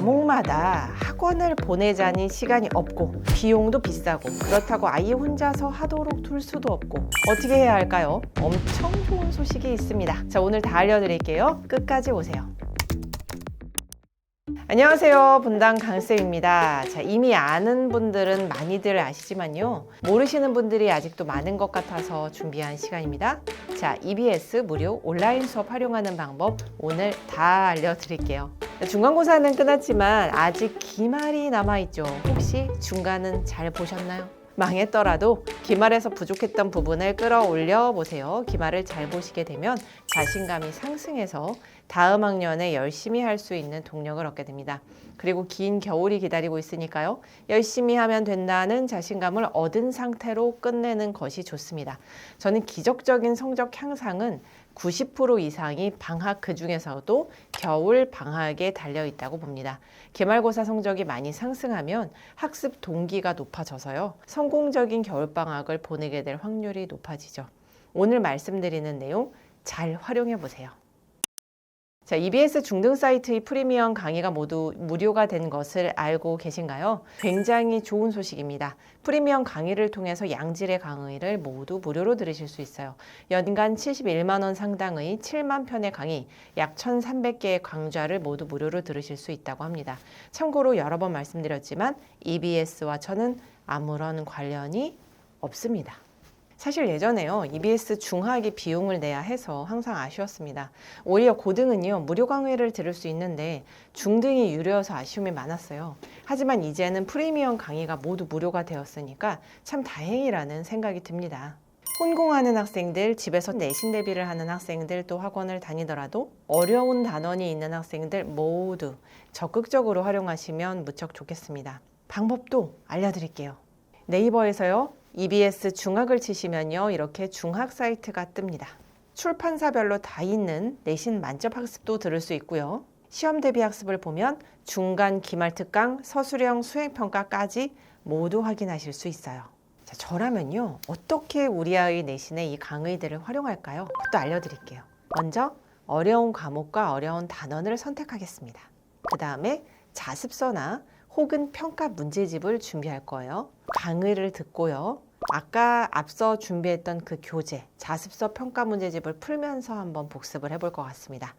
과목마다 학원을 보내자니 시간이 없고 비용도 비싸고 그렇다고 아이 혼자서 하도록 둘 수도 없고 어떻게 해야 할까요? 엄청 좋은 소식이 있습니다. 자, 오늘 다 알려드릴게요. 끝까지 오세요. 안녕하세요. 분당 강쌤입니다. 자, 이미 아는 분들은 많이들 아시지만요. 모르시는 분들이 아직도 많은 것 같아서 준비한 시간입니다. 자, EBS 무료 온라인 수업 활용하는 방법 오늘 다 알려드릴게요. 중간고사는 끝났지만 아직 기말이 남아있죠. 혹시 중간은 잘 보셨나요? 망했더라도 기말에서 부족했던 부분을 끌어올려 보세요. 기말을 잘 보시게 되면 자신감이 상승해서 다음 학년에 열심히 할 수 있는 동력을 얻게 됩니다. 그리고 긴 겨울이 기다리고 있으니까요. 열심히 하면 된다는 자신감을 얻은 상태로 끝내는 것이 좋습니다. 저는 기적적인 성적 향상은 90% 이상이 방학 그 중에서도 겨울 방학에 달려 있다고 봅니다. 기말고사 성적이 많이 상승하면 학습 동기가 높아져서요. 성공적인 겨울 방학을 보내게 될 확률이 높아지죠. 오늘 말씀드리는 내용 잘 활용해 보세요. 자, EBS 중등 사이트의 프리미엄 강의가 모두 무료가 된 것을 알고 계신가요? 굉장히 좋은 소식입니다. 프리미엄 강의를 통해서 양질의 강의를 모두 무료로 들으실 수 있어요. 연간 71만 원 상당의 7만 편의 강의, 약 1,300개의 강좌를 모두 무료로 들으실 수 있다고 합니다. 참고로 여러 번 말씀드렸지만 EBS와 저는 아무런 관련이 없습니다. 사실 예전에요 EBS 중하기 비용을 내야 해서 항상 아쉬웠습니다. 오히려 고등은요 무료 강의를 들을 수 있는데 중등이 유료여서 아쉬움이 많았어요. 하지만 이제는 프리미엄 강의가 모두 무료가 되었으니까 참 다행이라는 생각이 듭니다. 혼공하는 학생들, 집에서 내신 대비를 하는 학생들, 또 학원을 다니더라도 어려운 단원이 있는 학생들 모두 적극적으로 활용하시면 무척 좋겠습니다. 방법도 알려드릴게요. 네이버에서요. EBS 중학을 치시면요. 이렇게 중학 사이트가 뜹니다. 출판사별로 다 있는 내신 만점 학습도 들을 수 있고요. 시험 대비 학습을 보면 중간 기말 특강, 서술형 수행 평가까지 모두 확인하실 수 있어요. 자, 저라면요. 어떻게 우리 아이 내신에 이 강의들을 활용할까요? 그것도 알려드릴게요. 먼저 어려운 과목과 어려운 단원을 선택하겠습니다. 그 다음에 자습서나 혹은 평가 문제집을 준비할 거예요. 강의를 듣고요. 아까 앞서 준비했던 그 교재, 자습서 평가 문제집을 풀면서 한번 복습을 해볼 것 같습니다.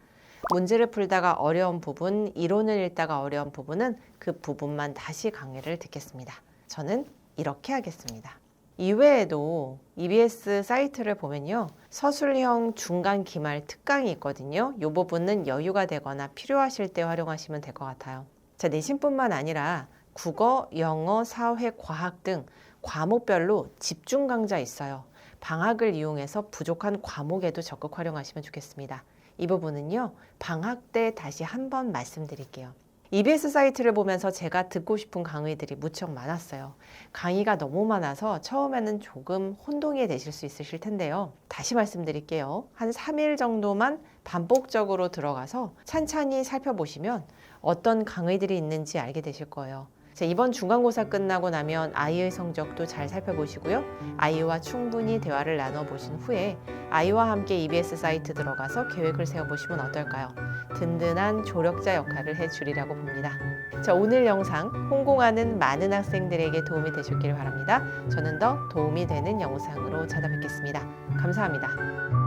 문제를 풀다가 어려운 부분, 이론을 읽다가 어려운 부분은 그 부분만 다시 강의를 듣겠습니다. 저는 이렇게 하겠습니다. 이외에도 EBS 사이트를 보면요. 서술형 중간 기말 특강이 있거든요. 이 부분은 여유가 되거나 필요하실 때 활용하시면 될 것 같아요. 자, 내신뿐만 아니라 국어, 영어, 사회, 과학 등 과목별로 집중 강좌 있어요. 방학을 이용해서 부족한 과목에도 적극 활용하시면 좋겠습니다. 이 부분은요, 방학 때 다시 한번 말씀드릴게요. EBS 사이트를 보면서 제가 듣고 싶은 강의들이 무척 많았어요. 강의가 너무 많아서 처음에는 조금 혼동이 되실 수 있으실 텐데요. 다시 말씀드릴게요. 한 3일 정도만 반복적으로 들어가서 찬찬히 살펴보시면 어떤 강의들이 있는지 알게 되실 거예요. 자, 이번 중간고사 끝나고 나면 아이의 성적도 잘 살펴보시고요. 아이와 충분히 대화를 나눠보신 후에 아이와 함께 EBS 사이트 들어가서 계획을 세워보시면 어떨까요? 든든한 조력자 역할을 해주리라고 봅니다. 자, 오늘 영상 홍공하는 많은 학생들에게 도움이 되셨길 바랍니다. 저는 더 도움이 되는 영상으로 찾아뵙겠습니다. 감사합니다.